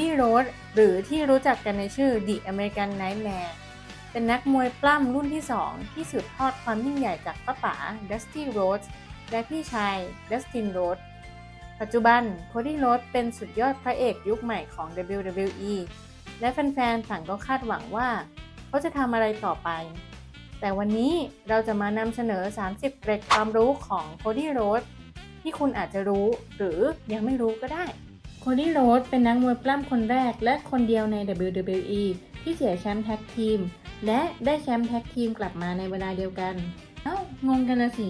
ดี้โรดหรือที่รู้จักกันในชื่อ The American Nightmare เป็นนักมวยปล้ำรุ่นที่ 2 ที่สืบทอดความยิ่งใหญ่จากป้าป๋าดัสตี้โรดและพี่ชายดัสตินโรดปัจจุบันโคดี้โรดเป็นสุดยอดพระเอกยุคใหม่ของ WWE และแฟนๆต่างก็คาดหวังว่าเขาจะทำอะไรต่อไป แต่วันนี้เราจะมานำเสนอ 30 เกร็ดความรู้ของโคดี้โรดที่คุณอาจจะรู้หรือยังไม่รู้ก็ได้ ดี้ โรดเป็นนักมวยปล้ำคนแรกและคนเดียวใน WWE ที่เสียแชมป์แท็กทีม และได้แชมป์แท็กทีมกลับมาในเวลาเดียวกัน เอ้างงกันละสิ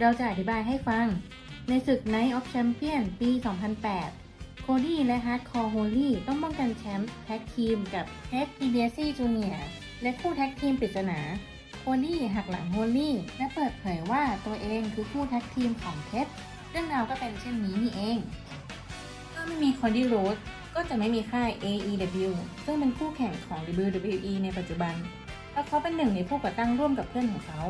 เราจะอธิบายให้ฟัง ในศึก Night of Champion ปี 2008 โคดี้และ Hardcore Holly ต้องป้องกันแชมป์แท็กทีมกับ Ted DiBiase Jr. และคู่แท็กทีมปริศนาโคดี้หักหลังโฮลลี่และเปิดเผยว่าตัวเองคือคู่แท็กทีมของเท็ดเรื่องราวก็เป็นเช่นนี้นี่เอง ไม่มีคอดี้โรดก็จะไม่มีค่าย AEW ซึ่งเป็นคู่แข่งของ WWE ในปัจจุบัน เพราะเขาเป็นหนึ่งในผู้ก่อตั้งร่วมกับเพื่อนของเขา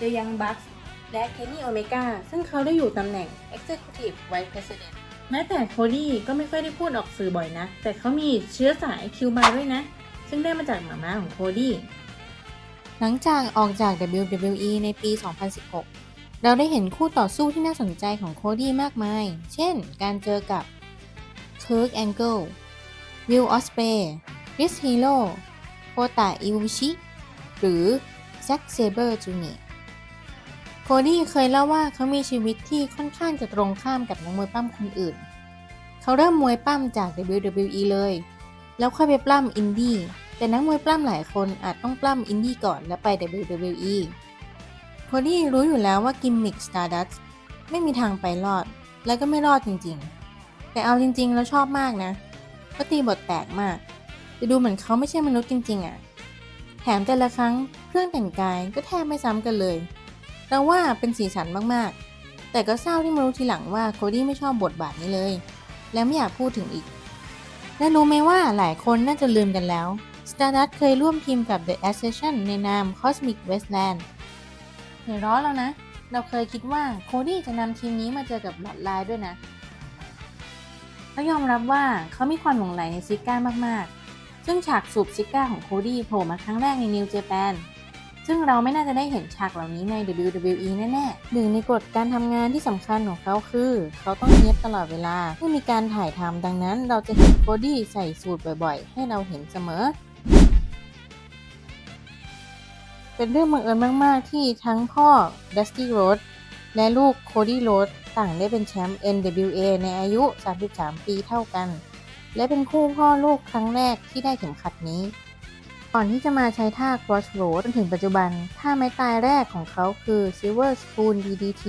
The Young Bucks และ Kenny Omega ซึ่งเขาได้อยู่ตำแหน่ง Executive Vice President แม้แต่โคดี้ก็ไม่ค่อยได้พูดออกสื่อบ่อยนะ แต่เขามีเชื้อสายคิวบาด้วยนะ ซึ่งได้มาจากหมาม้าของโคดี้หลังจากออกจาก WWE ในปี 2016 เราได้เห็นคู่ต่อสู้ที่น่าสนใจของโคดี้มากมาย เช่น การเจอกับ Kirk Angle Will Ospreay Chris Hero โคตาอิวุชิหรือ Zack Sabre Jr. โคดี้เคยเล่าว่าเขามีชีวิตที่ค่อนข้างจะตรงข้ามกับนักมวยปั้มคนอื่น เขาเริ่มมวยปั้มจาก WWE เลย แล้วค่อยไปปล้ำอินดี้แต่นักมวยปล้ำหลายคนอาจต้องปล้ำอินดี้ก่อนแล้วไป WWE โคดี้รู้อยู่แล้วว่ากิมมิค Stardust ไม่มีทางไปรอด และก็ไม่รอดจริงๆ แต่เอาจริงๆ แล้วชอบมากนะเขาตีบทแตกมาก จะดูเหมือนเขาไม่ใช่มนุษย์จริง ๆอะ่ะ แถมแต่ละครั้งเครื่องแต่งกายก็แทบไม่ซ้ำกันเลยเราว่าเป็นสีสันมากๆ แต่ก็เศร้าที่มารู้ทีหลังว่าโคดี้ไม่ชอบบทบาทนี้เลย และไม่อยากพูดถึงอีก และรู้ไหมว่าหลายคนน่าจะลืมกันแล้ว Stardust เคยร่วมทีมกับ The Ascension ในนาม Cosmic Westland เดี๋ยร้อนแล้วนะ เราเคยคิดว่าโคดี้จะนำทีมนี้มาเจอกับหลอดไลน์ด้วยนะ แล้วยอมรับว่าเขามีความหลงใหลในซิก้ามากๆ ซึ่งฉากสูบซิก้าของโคดี้โผล่มาครั้งแรกใน New Japan ซึ่งเราไม่น่าจะได้เห็นฉากเหล่านี้ใน WWE แน่ๆหนึ่งในกฎการทำงานที่สำคัญของเขาคือ เขาต้องเย็บตลอดเวลาเมื่อมีการถ่ายทำดังนั้น เราจะเห็นโคดี้ใส่สูทบ่อยๆ ให้เราเห็นเสมอ เป็นเรื่องบังเอิญมากๆ ที่ทั้งพ่อ Dusty Rhodes และลูก Cody Rhodes ต่างได้เป็นแชมป์ NWA ในอายุ 33 ปีเท่ากัน และเป็นคู่พ่อลูกครั้งแรกที่ได้เข็มขัดนี้ ก่อนที่จะมาใช้ท่า Crossroad จนถึงปัจจุบัน ท่าไม้ตายแรกของเขาคือ Silver Spoon DDT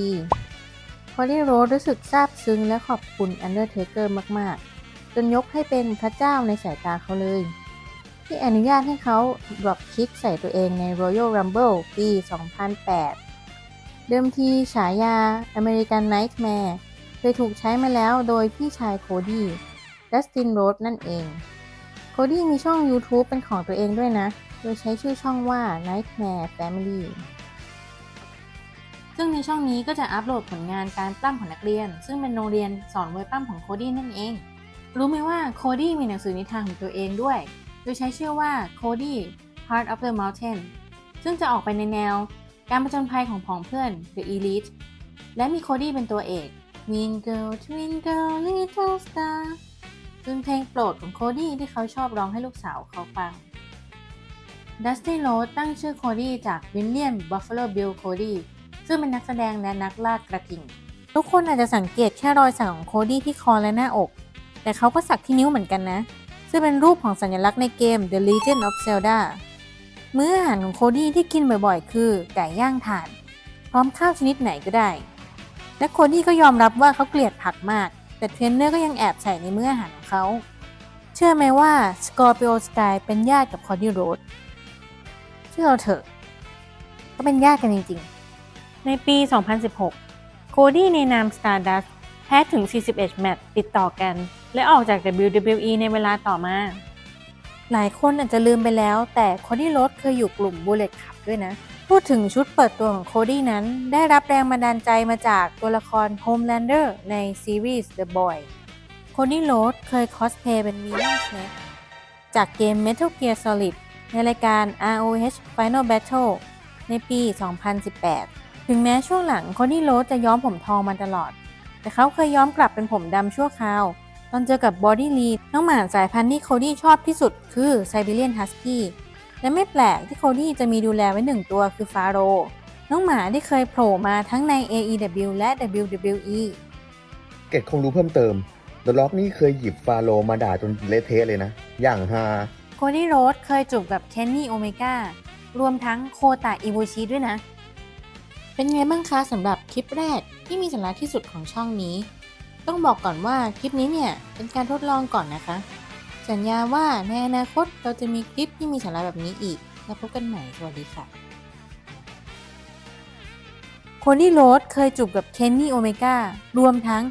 Cody Rhodes รู้สึกซาบซึ้งและขอบคุณ Undertaker มาก ๆ จนยกให้เป็นพระเจ้าในสายตาเขาเลย ที่อนุญาตให้เขาดรอปคิกใส่ตัวเองใน Royal Rumble ปี 2008 เดิมทีฉายา American Nightmare เคยถูกใช้มาแล้วโดยพี่ชายโคดี้ Dustin Rhodes นั่นเอง โคดี้มีช่อง YouTube เป็นของตัวเองด้วยนะ โดยใช้ชื่อช่องว่า Nightmare Family ซึ่งในช่องนี้ก็จะอัปโหลดผลงานการปล้ำของนักเรียน ซึ่งเป็นโรงเรียนสอนมวยปล้ำของโคดี้นั่นเอง รู้ไหมว่าโคดี้มีหนังสือนิทานของตัวเองด้วย โดยใช้ชื่อว่า Cody Heart of the Mountain ซึ่งจะออกไปในแนว การผจญภัยของผองเพื่อน The Elite และมีโคดี้เป็นตัวเอก Twinkle Twinkle Little Star ซึ่งเพลงโปรดของโคดี้ที่เขาชอบร้องให้ลูกสาวเขาฟัง Dusty Rhodes ตั้งชื่อโคดี้จากวิลเลียม Buffalo Bill Cody ซึ่งเป็นนักแสดงและนักล่ากระทิง ทุกคนอาจจะสังเกตแค่รอยสักของโคดี้ที่คอและหน้าอก แต่เขาก็สักที่นิ้วเหมือนกันนะ ซึ่งเป็นรูปของสัญลักษณ์ในเกม The Legend of Zelda มื้ออาหารของโคดี้ที่กินบ่อยๆ คือไก่ย่างถ่าน พร้อมข้าวชนิดไหนก็ได้ และโคดี้ก็ยอมรับว่าเขาเกลียดผักมาก แต่เทรนเนอร์ก็ยังแอบใส่ในมื้ออาหารของเขา เชื่อไหมว่า Scorpio Sky เป็นญาติกับคอดี้โรดเชื่อเราเถอะก็เป็นญาติกันจริงๆ ในปี 2016 โคดี้ในนาม Stardust แพ้ถึง 41 แมตช์ติดต่อกัน และออกจาก WWE ในเวลาต่อมา หลายคนอาจจะลืมไปแล้ว แต่โคดี้โรดเคยอยู่กลุ่ม Bullet Club ด้วยนะ พูดถึงชุดเปิดตัวของโคดี้นั้น ได้รับแรงบันดาลใจมาจากตัวละคร Homelander ในซีรีส์ The Boy โคดี้โรดเคยคอสเพลย์เป็นวีแลนเชฟจากเกม Metal Gear Solid ในรายการ ROH Final Battle ในปี 2018 ถึงแม้ช่วงหลังโคดี้โรดจะย้อมผมทองมาตลอด แต่เขาเคยย้อมกลับเป็นผมดำชั่วคราว ตอนเจอกับบอดี้ลีดน้องหมาสายพันธุ์ที่โคดี้ชอบที่สุดคือไซบีเรียนฮัสกี้และไม่แปลกที่โคดี้จะมีดูแลไว้หนึ่งตัวคือฟาโร น้องหมาที่เคยโผล่มาทั้งใน AEW และ WWE เกดคงรู้เพิ่มเติมเดอะล็อกนี่เคยหยิบฟาโลมาด่าจนเละเทะเลยนะ อย่างฮาโคดี้โรดเคยจูบกับเคนนี่โอเมก้ารวมทั้งโคตาอิบูชิด้วยนะ เป็นไงบ้างคะสำหรับคลิปแรกที่มีสาระที่สุดของช่องนี้ ต้องบอกก่อนว่าคลิปนี้เนี่ยเป็นการทดลองก่อนนะคะ สัญญาว่าในอนาคตเราจะมีคลิปที่มีสาระแบบนี้อีก แล้วพบกันใหม่สวัสดีค่ะโคดี้โรดเคยจูบกับเคนนี่โอเมก้ารวมทั้ง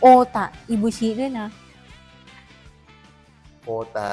โอตะอิบูชิด้วยนะโอตะ